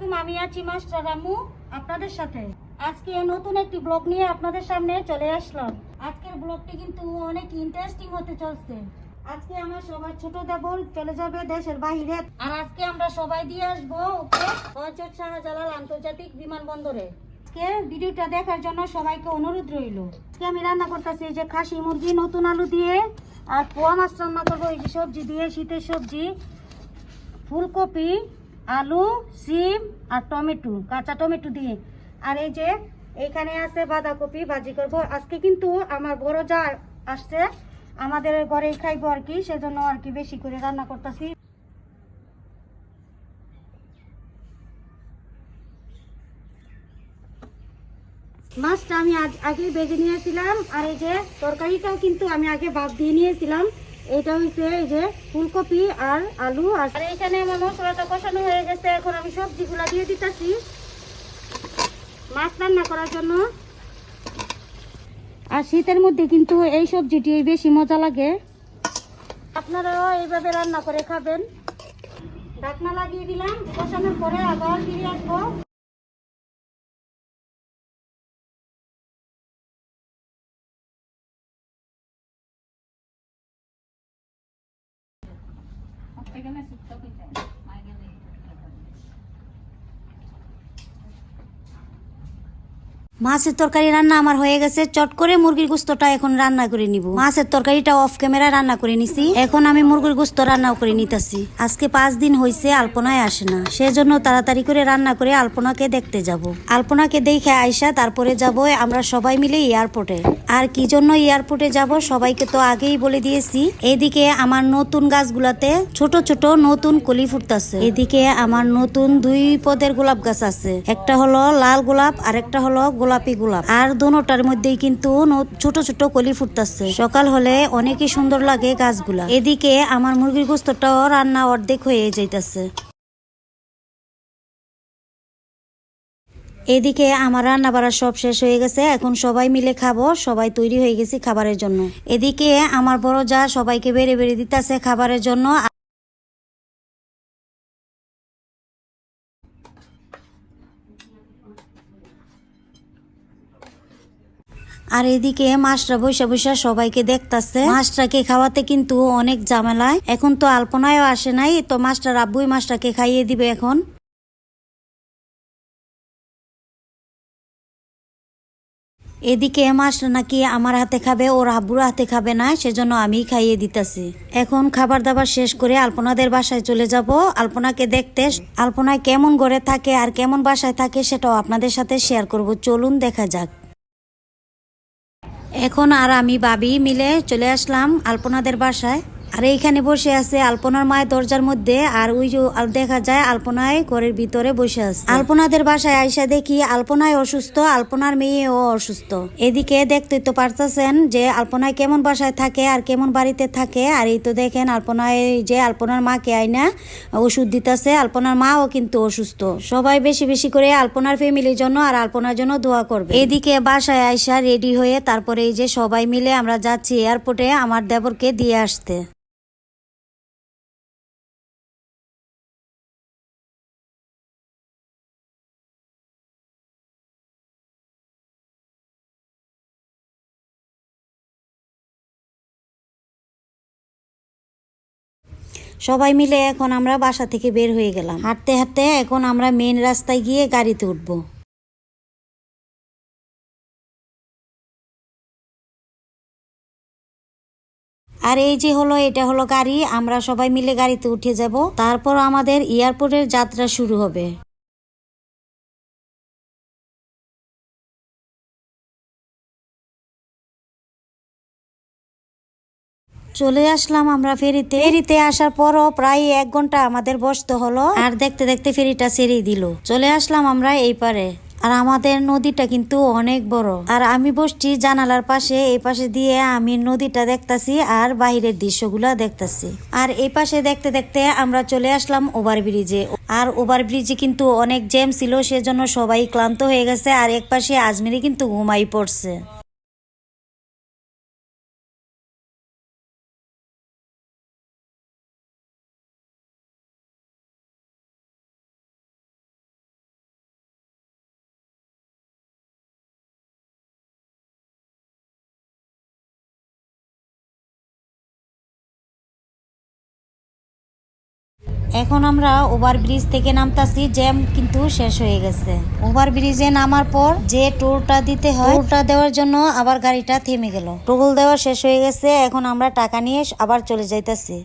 আলাইকুম, আমি আছি মাস্টার রামু আপনাদের সাথে। আজকে নতুন একটি ব্লগ নিয়ে আপনাদের সামনে চলে আসলাম। আজকের ব্লগটি কিন্তু অনেক ইন্টারেস্টিং হতে চলছে। আজকে আমার সবার ছোট দেবর চলে যাবে দেশের বাইরে। আর আজকে আমরা সবাই দিয়ে আসব, ওকে? শাহজালাল আন্তর্জাতিক বিমানবন্দরে। আজকে ভিডিওটা দেখার জন্য সবাইকে অনুরোধ রইল। আজকে আমি রান্না করতেছি যে খাসি মুরগি, নতুন আলু দিয়ে, আর পোয়া মাছ রান্না করব, এই যে সবজি দিয়ে, শীতের সবজি, ফুলকপি আলু, সিম আর টমেটো, কাঁচা টমেটো দিয়ে। আর এই যে এইখানে আছে বাঁধাকপি, ভাজি করব। আজকে কিন্তু আমার বড় যা আসছে, আমাদের ঘরেই খাইবো আর কি, সেজন্য আর কি বেশি করে রান্না করতেছি। মাছটা আমি আজ আগেই বেজে নিয়েছিলাম, আর এই যে তরকারিটাও কিন্তু আমি আগে ভাত দিয়ে নিয়েছিলাম। এটা হচ্ছে এই যে ফুলকপি আর আলু আর এখানে আমার মশলাটা কষানো হয়ে গেছে, এখন আমি সবজিগুলা দিয়ে দিতেছি। মাছ রান্না করার জন্য। আর শীতের মধ্যে কিন্তু এই সবজিটি বেশি মজা লাগে। আপনারাও এইভাবে রান্না করে খাবেন। ঢাকনা লাগিয়ে দিলাম, কষানোর পরে আবার ফিরে আসব। Teka na, sipsopin tayo. Magaling. মাছের তরকারি রান্না আমার হয়ে গেছে। চট করে মুরগির গুস্তটা এখন রান্না করে নিব। মাছের তরকারিটা অফ ক্যামেরা রান্না করে নিছি। এখন আমি মুরগির গুস্ত রান্না করে নিতেছি। আজকে পাঁচ দিন হয়েছে আলপনায় আসে না। সেজন্য তাড়াতাড়ি করে রান্না করে আলপনাকে দেখতে যাব। আলপনাকে দেখে আইসা তারপরে যাব আমরা সবাই মিলে এয়ারপোর্টে। আর কি জন্য এয়ারপোর্টে যাব সবাইকে তো আগেই বলে দিয়েছি। এদিকে আমার নতুন গাছগুলাতে ছোট ছোট নতুন কলি ফুটতেছে। এদিকে আমার নতুন দুই পদের গোলাপ গাছ আছে। একটা হলো লাল গোলাপ আর একটা হলো গোলাপি গোলাপ। আর দোনোটার মধ্যেই কিন্তু ছোট ছোট কলি ফুটতেছে। সকাল হলে অনেকই সুন্দর লাগে গাছগুলা। এদিকে আমার মুরগির গোস্তটাও রান্না অর্ধেক হয়ে যাইতেছে। এদিকে আমার রান্না বাড়া সব শেষ হয়ে গেছে। এখন সবাই মিলে খাব। সবাই তৈরি হয়ে গেছি খাবারের জন্য। এদিকে আমার বড় যা সবাইকে বেড়ে বেড়ে দিতেছে খাবারের জন্য। আর এদিকে মাছটা বৈশা বৈশা সবাইকে দেখতাছে। মাছটাকে খাওয়াতে কিন্তু অনেক ঝামেলায়। এখন তো আলপনায়ও আসে নাই, তো মাছটার আব্বুই মাছটাকে খাইয়ে দিবে এখন। এদিকে মাছটা নাকি আমার হাতে খাবে, ওর আব্বুর হাতে খাবে না, সেজন্য আমি খাইয়ে দিতেছি। এখন খাবার দাবার শেষ করে আলপনাদের বাসায় চলে যাব। আলপনাকে দেখতে আলপনায় কেমন ঘরে থাকে আর কেমন বাসায় থাকে সেটাও আপনাদের সাথে শেয়ার করব। চলুন দেখা যাক। এখন আর আমি বাবি মিলে চলে আসলাম আলপনাদের বাসায়। আর এইখানে বসে আছে আলপনার মায়ের দরজার মধ্যে, আর ওই যে দেখা যায় আলপনায় ঘরের ভিতরে বসে আছে। আলপনাদের বাসায় আইসা দেখি আলপনায় অসুস্থ, আলপনার মেয়েও অসুস্থ। এদিকে দেখতে তো পারতেছেন যে আলপনায় কেমন বাসায় থাকে আর কেমন বাড়িতে থাকে, আর এই তো দেখেন আলপনায় যে আলপনার মাকে আইনা ওষুধ দিতেছে, আলপনার মাও কিন্তু অসুস্থ। সবাই বেশি বেশি করে আলপনার ফ্যামিলির জন্য আর আলপনার জন্য দোয়া করবে। এদিকে বাসায় আইসা রেডি হয়ে তারপরে এই যে সবাই মিলে আমরা যাচ্ছি এয়ারপোর্টে আমার দেবরকে দিয়ে আসতে। সবাই মিলে এখন আমরা বাসা থেকে বের হয়ে গেলাম। হাঁটতে হাঁটতে এখন আমরা মেন রাস্তায় গিয়ে গাড়িতে উঠবো। আর এই যে হলো, এটা হলো গাড়ি, আমরা সবাই মিলে গাড়িতে উঠে যাব। তারপর আমাদের এয়ারপোর্টের যাত্রা শুরু হবে। চলে আসলাম আমরা ফেরিতে। ফেরিতে আসার পরও প্রায় এক ঘণ্টা আমাদের বসতে হলো। আর দেখতে দেখতে ফেরিটা ছেড়েই দিল। চলে আসলাম আমরা এই পারে। আর আমাদের নদীটা কিন্তু অনেক বড়। আর আমি বসছি জানালার পাশে, এই পাশে দিয়ে আমি নদীটা দেখতাছি আর বাইরের দৃশ্যগুলা দেখতাছি। আর এই পাশে দেখতে দেখতে আমরা চলে আসলাম ওভার ব্রিজে। আর ওভার ব্রিজে কিন্তু অনেক জ্যাম ছিল, সেজন্য সবাই ক্লান্ত হয়ে গেছে। আর এক পাশে আজমিরি কিন্তু ঘুমাই পড়ছে। এখন আমরা ওভার ব্রিজ থেকে নামতাছি, জ্যাম কিন্তু শেষ হয়ে গেছে। ওভার ব্রিজে নামার পর যে টোলটা দিতে হয়, টোলটা দেওয়ার জন্য আবার গাড়িটা থেমে গেল। টোল দেওয়া শেষ হয়ে গেছে, এখন আমরা টাকা নিয়ে আবার চলে যাইতাছি।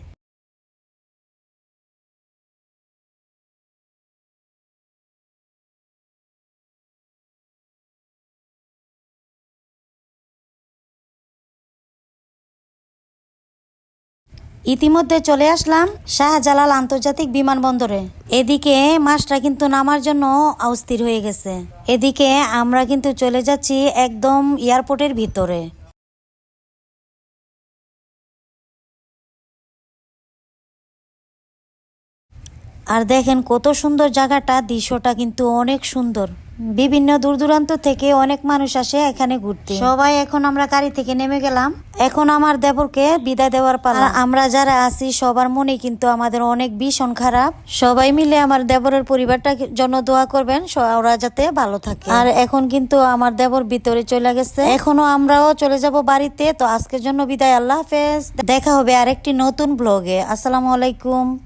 ইতিমধ্যে চলে আসলাম শাহজালাল আন্তর্জাতিক বিমানবন্দরে। এদিকে মাছটা কিন্তু নামার জন্য অস্থির হয়ে গেছে। এদিকে আমরা কিন্তু চলে যাচ্ছি একদম এয়ারপোর্টের ভিতরে। আর দেখেন কত সুন্দর জায়গাটা, দৃশ্যটা কিন্তু অনেক সুন্দর। বিভিন্ন দূর দূরান্ত থেকে অনেক মানুষ আসে এখানে ঘুরতে। সবাই, এখন আমরা গাড়ি থেকে নেমে গেলাম। এখন আমার দেবরকে বিদায় দেওয়ার পালা। আমরা যারা আছি, সবার মনে কিন্তু আমাদের অনেক ভীষণ খারাপ। সবাই মিলে আমার দেবরের পরিবারটার জন্য দোয়া করবেন ওরা যাতে ভালো থাকে। আর এখন কিন্তু আমার দেবর ভিতরে চলে গেছে। এখনও আমরাও চলে যাব বাড়িতে। তো আজকের জন্য বিদায়। আল্লাহ হাফেজ। দেখা হবে আরেকটি নতুন ব্লগে। আসসালামু আলাইকুম।